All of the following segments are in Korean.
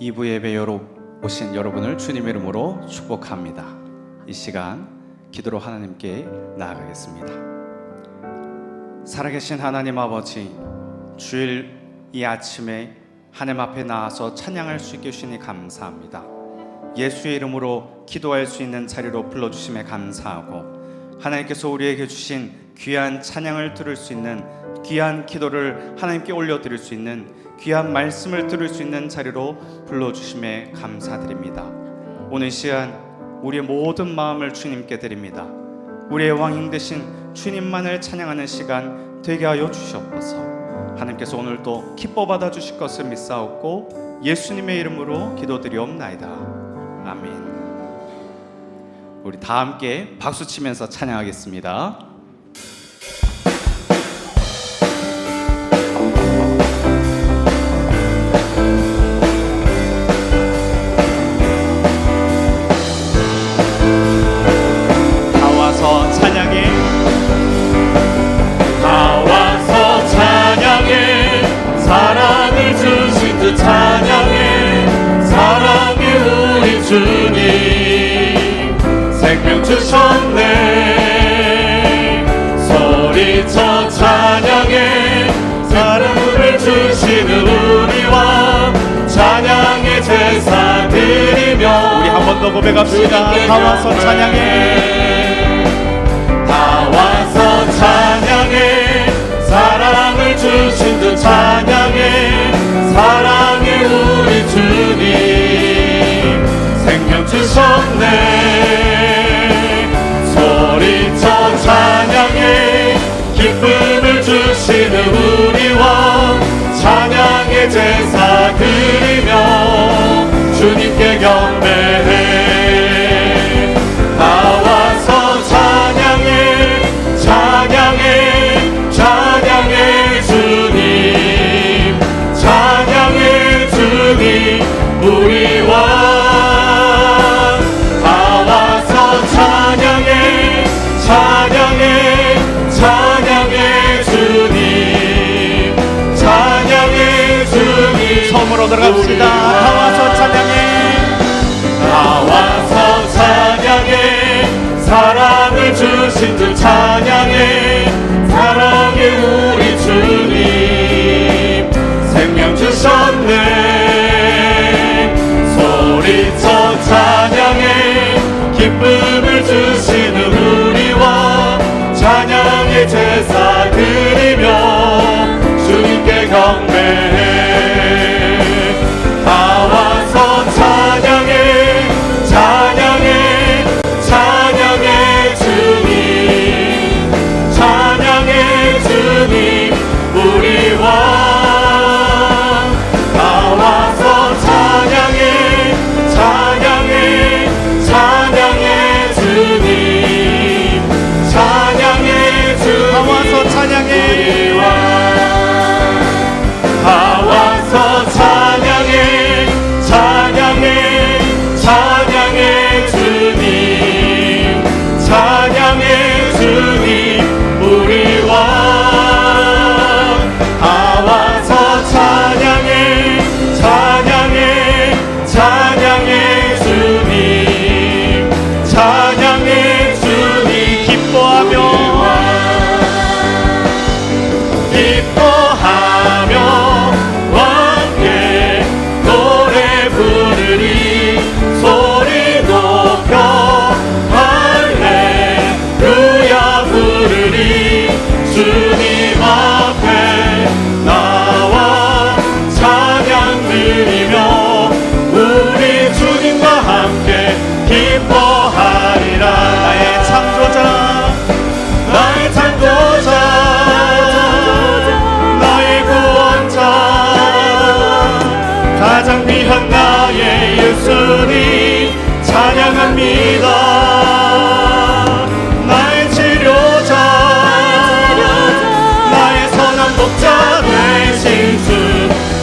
2부 예배 여러 오신 여러분을 주님 이름으로 축복합니다. 이 시간 기도로 하나님께 나아가겠습니다. 살아계신 하나님 아버지, 주일 이 아침에 하나님 앞에 나와서 찬양할 수 있게 주시니 감사합니다. 예수의 이름으로 기도할 수 있는 자리로 불러주심에 감사하고 하나님께서 우리에게 주신 귀한 찬양을 들을 수 있는 귀한 기도를 하나님께 올려드릴 수 있는 귀한 말씀을 들을 수 있는 자리로 불러주심에 감사드립니다. 오늘 시간 우리의 모든 마음을 주님께 드립니다. 우리의 왕인 되신 주님만을 찬양하는 시간 되게 하여 주시옵소서. 하나님께서 오늘도 기뻐 받아 주실 것을 믿사옵고 예수님의 이름으로 기도드리옵나이다. 아멘. 우리 다 함께 박수 치면서 찬양하겠습니다. 다 드리며 우리 한 번 더 고백합시다. 다 와서 찬양해. 다 와서 찬양해. 사랑을 주신 그 찬양해. 사랑의 우리 주님. 생명 주셨네. 소리쳐 찬양해. 기쁨을 주시는 우리와 찬양의 제사 드리며 주님 처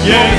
찬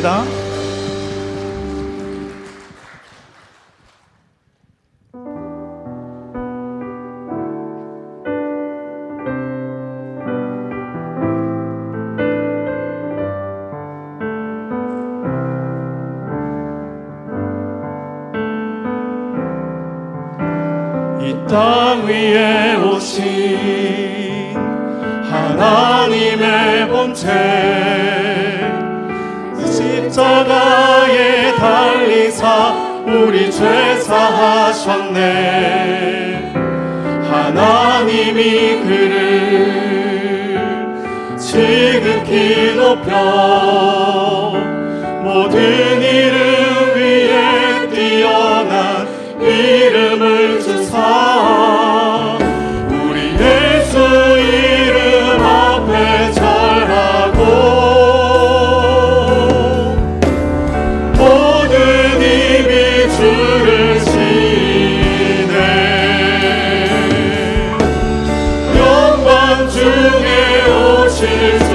부탁드립니다. 땅 위에 오신 하나님의 본체 십자가에 달리사 우리 죄 사하셨네. 하나님이 그를 지극히 높여 모든 riches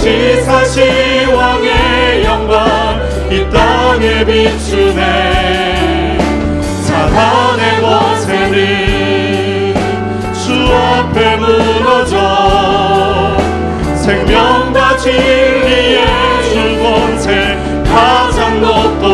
시사시 왕의 영광 이 땅에 비추네. 사탄의 권세는 주 앞에 무너져 생명과 진리의 주 권세 가장 높은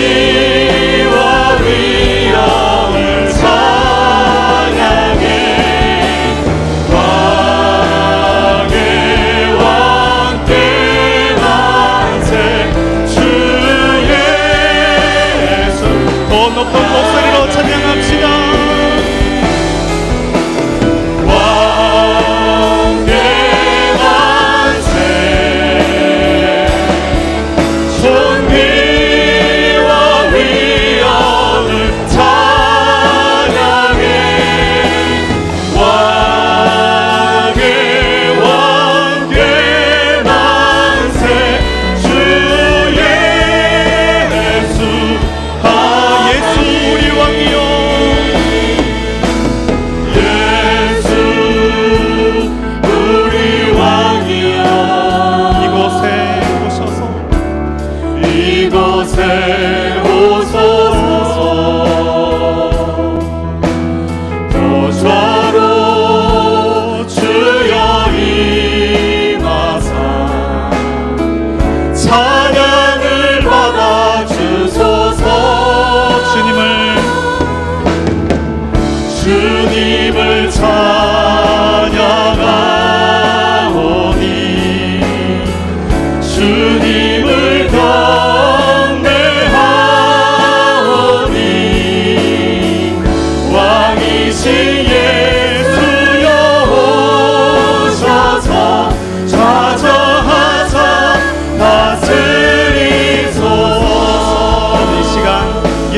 Yeah.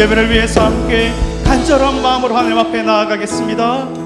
예배를 위해서 함께 간절한 마음으로 하나님 앞에 나아가겠습니다.